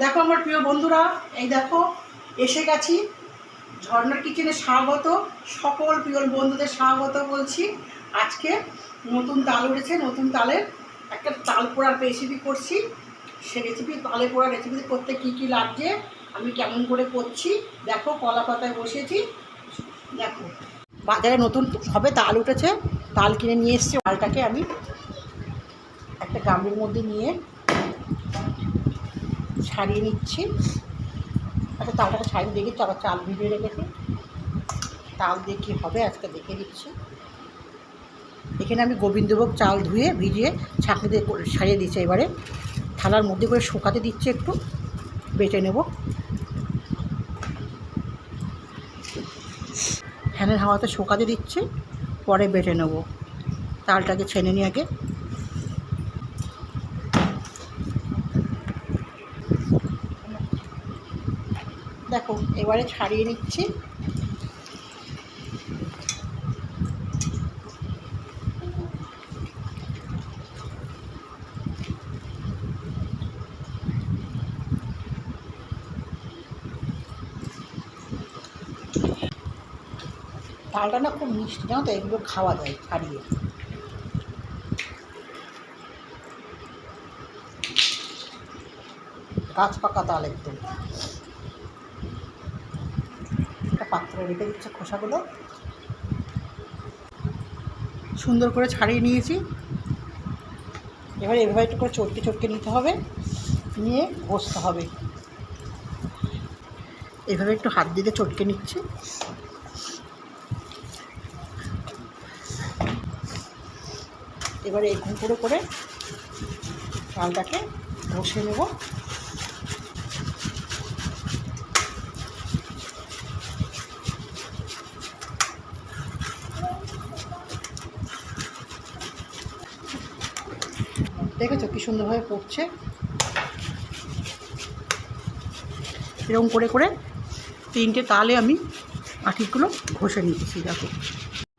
দেখো আমার প্রিয় বন্ধুরা, এই দেখো, এসে গেছি। ঝর্ণার কিচেনে স্বাগত। সকল প্রিয় বন্ধুদের স্বাগত বলছি। আজকে নতুন তাল উঠেছে, নতুন তালের একটা তাল পোড়ার রেসিপি করছি। সে রেসিপি তালে পোড়া রেসিপি করতে কি কি লাগছে, আমি কেমন করে করছি, দেখো কলা পাতায় বসেছি। দেখো, বাজারে নতুন সবে তাল উঠেছে। তাল কিনে নিয়ে এসছি। তালটাকে আমি একটা গামলির মধ্যে নিয়ে ছাড়িয়ে নিচ্ছি। আচ্ছা তালটাকে ছাড়িয়ে দেখেছি আবার চাল ভিজিয়ে রেখেছি। তাল কী হবে আজকে দেখে দিচ্ছি এখানে আমি গোবিন্দভোগ চাল ধুয়ে, ভিজিয়ে, ছাঁকনি দিয়ে ছাড়িয়ে দিচ্ছি এবারে। থালার মধ্যে করে শুকাতে দিচ্ছি একটু, বেটে নেব। ফ্যানের হাওয়াতে শুকাতে দিচ্ছি, পরে বেটে নেব। তালটাকে ছেনে নিয়ে আগে। দেখো, এবারে ছাড়িয়ে নিচ্ছি। তালটা না খুব মিষ্টি, জানো তো? এগুলো খাওয়া যায়, ছাড়িয়ে। গাছ পাকা তাল একদম একটা পাত্রে রেখে দিচ্ছে খোসাগুলো। সুন্দর করে ছাড়িয়ে নিয়েছি। এবার এভাবে একটু করে চটকে চটকে নিতে হবে। নিয়ে ঘষতে হবে। এভাবে একটু হাত দিয়ে চটকে নিচ্ছি। এবারে এরকম করে করে চালটাকে ঘষে নেব। দেখেছ কি সুন্দরভাবে পড়ছে? এরকম করে করে তিনটে তালে আমি আঠিগুলো ঘষে নিয়েছি, দেখো।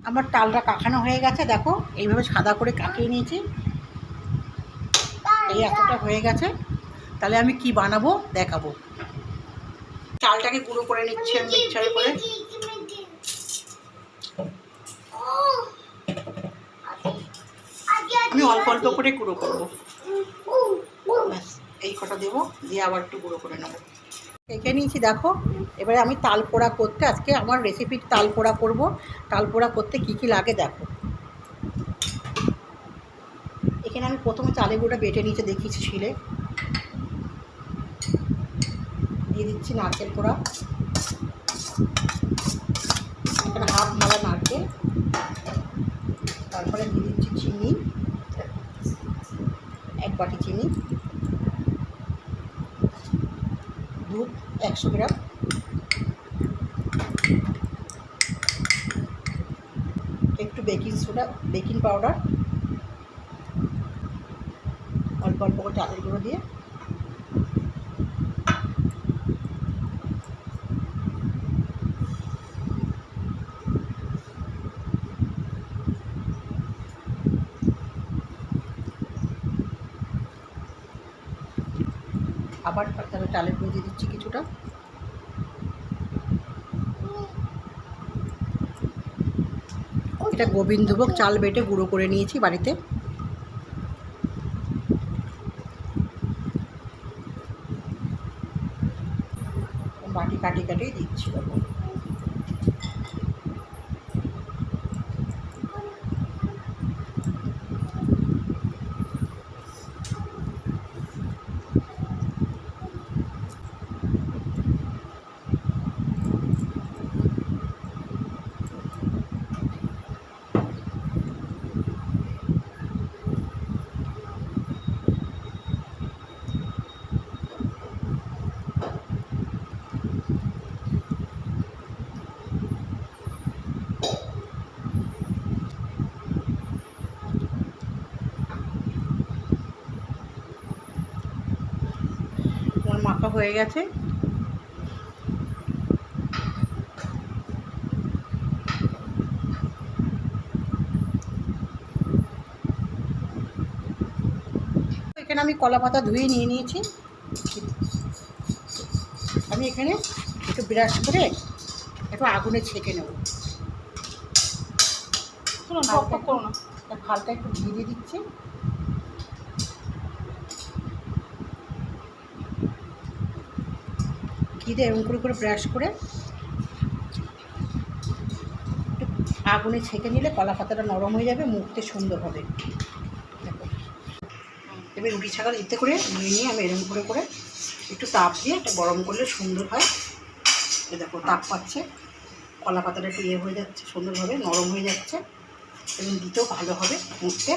আমার তালটা কাকানো হয়ে গেছে, দেখো। এইভাবে সাদা করে কাটিয়ে নিয়েছি। এই এতটা হয়ে গেছে। তাহলে আমি কি বানাবো দেখাবো। চালটাকে গুঁড়ো করে নিচ্ছি আমি মিক্সারে করে। আমি অল্প অল্প করে গুঁড়ো করব। ব্যাস, এই কটা দেবো, দিয়ে আবার একটু গুঁড়ো করে নেব। এঁকে নিয়েছি, দেখো। এবারে আমি তাল পোড়া করতে, আজকে আমার রেসিপির তাল পোড়া করব। তাল পোড়া করতে কী কী লাগে, দেখো। এখানে আমি প্রথমে চালের গুঁড়োটা বেটে নিচে দেখিয়েছি ছিলে দিয়ে দিচ্ছি নারকেল পোড়া। এখানে হাফ মালা নারকেল। তারপরে দিয়ে দিচ্ছি চিনি। এক বাটি চিনি, দুধ একশো গ্রাম, একটু বেকিং সোডা, বেকিং পাউডার, অল্প অল্প করে চালের গুঁড়ো দিয়ে আবার তাহলে চালের দিয়ে দিচ্ছি কিছুটা। এটা গোবিন্দভোগ চাল বেটে গুঁড়ো করে নিয়েছি বাড়িতে। বাটি কাটি কাটিয়ে দিচ্ছি। হয়ে গেছে। এখানে আমি কলা পাতা ধুয়ে নিয়ে নিয়েছি। আমি এখানে একটু ব্রাশ করে একটু আগুনে ছেঁকে নেব। হালকা একটু ঘি দিয়ে দিচ্ছি। ঘি দিয়ে এরকম করে করে ব্রাশ করে আগুনে ছেঁকে নিলে কলা পাতাটা নরম হয়ে যাবে মুখতে সুন্দর হবে। এবার রুটি ছাকাল ইতে করে নিয়ে নিয়ে আমি এরকম করে করে একটু তাপ দিয়ে একটা গরম করলে সুন্দর হয়। এই দেখো, তাপ পাচ্ছে। কলা পাতাটা একটু ইয়ে হয়ে যাচ্ছে সুন্দরভাবে নরম হয়ে যাচ্ছে। এবং দিতেও ভালো হবে মুখতে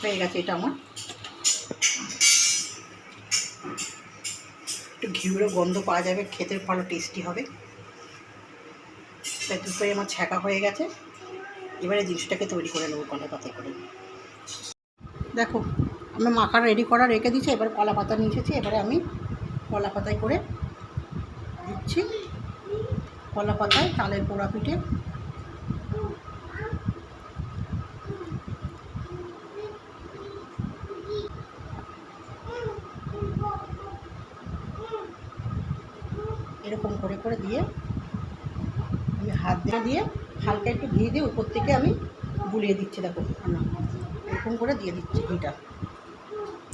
হয়ে গেছে এটা আমার। একটু ঘিউরও গন্ধ পাওয়া যাবে খেতে ভালো টেস্টি হবে। তাই দুটোই আমার ছ্যাঁকা হয়ে গেছে। এবারে জিনিসটাকে তৈরি করে নেব কলা পাতায় করে। দেখো, আমি মাখা রেডি করা রেখে দিচ্ছি এবার কলা পাতা নিয়ে এসেছি, এবারে আমি কলা পাতায় করে দিচ্ছি। কলা পাতায় তালের পোড়া পিঠে এরকম করে করে দিয়ে আমি হাত দিয়ে দিয়ে হালকা একটু ঘি দিয়ে উপর থেকে আমি বুলিয়ে দিচ্ছি, দেখো এরকম করে দিয়ে দিচ্ছি ঘিটা।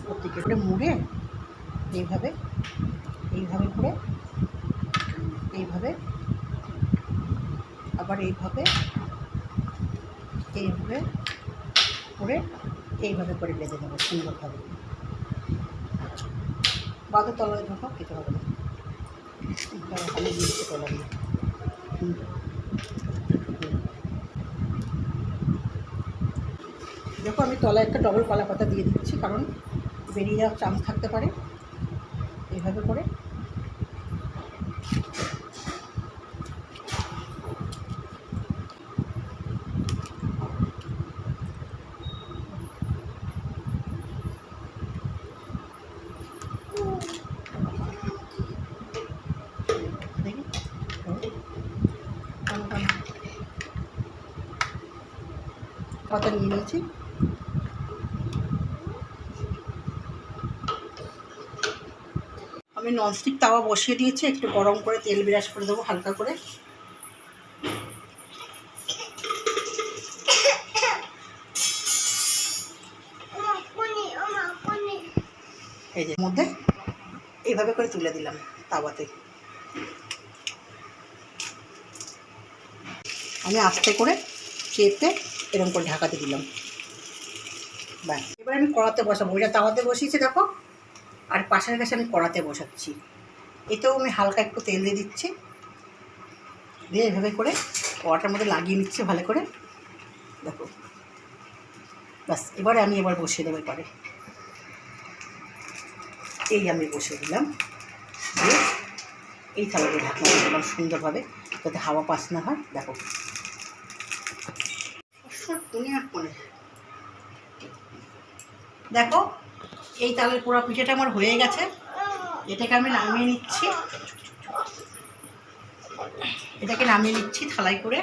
উপর থেকে করে মুড়ে এইভাবে এইভাবে করে, এইভাবে, আবার এইভাবে এইভাবে করে এইভাবে করে বেঁধে দেবো সুন্দরভাবে। বাঁধের তলায় ঢোকা খেতে হবে না। দেখো, আমি তলায় একটা ডবল কলা পাতা দিয়ে দিচ্ছি, কারণ বেরিয়ে যাওয়ার চান্স থাকতে পারে। এইভাবে করে। পাতা নিয়ে নিয়েছি। আমি ননস্টিক তাওয়া বসিয়ে দিয়েছি, একটু গরম করে তেল বিরাজ করে দেবো হালকা করে। এই যে মধ্যে এইভাবে করে তুলে দিলাম তাওয়াতে। আমি আস্তে করে চেপে এরকম করে ঢাকাতে দিলাম। ব্যাস। এবার আমি কড়াতে বসাবো। ওইটা তাওয়াতে বসিয়েছি, দেখো। আর পাশের কাছে আমি কড়াতে বসাচ্ছি। এতেও আমি হালকা একটু তেল দিয়ে দিচ্ছি। দিয়ে এভাবে করে কড়াটার মধ্যে লাগিয়ে নিচ্ছি ভালো করে। দেখো। ব্যাস, এবারে আমি এবার বসিয়ে দেবো এবারে। এই আমি বসিয়ে দিলাম। এই দিয়ে দিলাম সুন্দরভাবে, যাতে হাওয়া পাস না হয়। দেখো। কোণে দেখো, এই তালের পোড়া পিঠেটা আমার হয়ে গেছে। এটাকে আমি নামিয়ে নিচ্ছি। এটাকে নামিয়ে নিচ্ছি থালাই করে।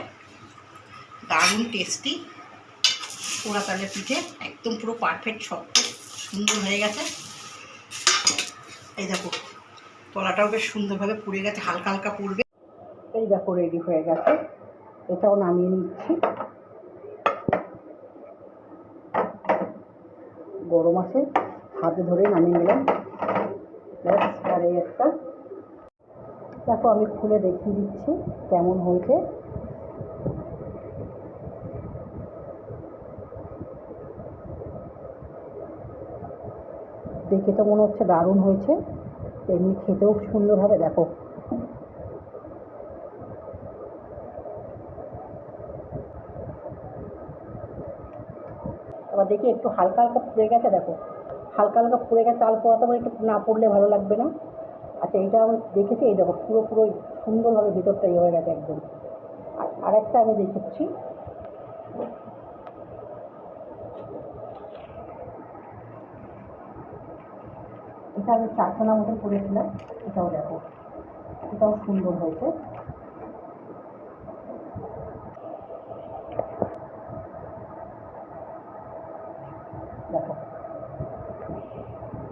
দারুণ টেস্টি পোড়া তালের পিঠে, একদম পুরো পারফেক্ট শক্ত, সুন্দর হয়ে গেছে। এই দেখো, তলাটাও বেশ সুন্দরভাবে পুড়ে গেছে, হালকা হালকা পুড়বে। এই দেখো রেডি হয়ে গেছে। এটাও নামিয়ে নিচ্ছি। গরম আছে, হাতে ধরে নামিয়ে নিলাম। ব্যাস, আর এই একটা। দেখো, আমি খুলে দেখিয়ে দিচ্ছি কেমন হয়েছে। দেখে তো মনে হচ্ছে দারুণ হয়েছে। এমনি খেতেও সুন্দর হবে দেখো আবার দেখি একটু হালকা হালকা পুড়ে গেছে, দেখো। হালকা হালকা পুড়ে গেছে তাল পোড়াতে পারে একটু না পড়লে ভালো লাগবে না। আচ্ছা এইটা আমি দেখেছি, এই দেখো, পুরো পুরো সুন্দরভাবে ভিতরটা ইয়ে হয়ে গেছে একদম। আর আরেকটা আমি দেখেছি। এটা আমি চারখানা মতন করেছিলাম এটাও দেখো, এটাও সুন্দর হয়েছে দেখো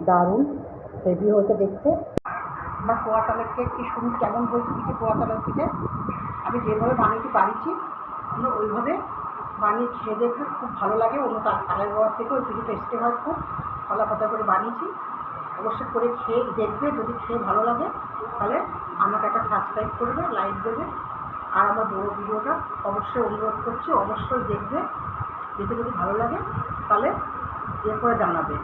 দারুণ, হেভি হয়েছে দেখতে। আমার পোয়া তালের কেক কি শুনুন কেমন হয়েছে পোয়া তালের পিঠে? আমি যেভাবে বানিয়েছি বানিয়েছি, আমরা ওইভাবে বানিয়ে খেয়ে দেখবে খুব ভালো লাগে। অন্য তালের গোয়ার থেকে ওই পিঠে টেস্টি হয় খুব। ফলা পাতা করে বানিয়েছি। অবশ্যই করে খেয়ে দেখবে, যদি খেয়ে ভালো লাগে, তাহলে আমাকে একটা সাবস্ক্রাইব করবে লাইক দেবে। আর আমার বড়ো ভিডিওটা অবশ্যই অনুরোধ করছি, অবশ্যই দেখবে। দেখে যদি ভালো লাগে, তাহলে এরপরে জানাবে।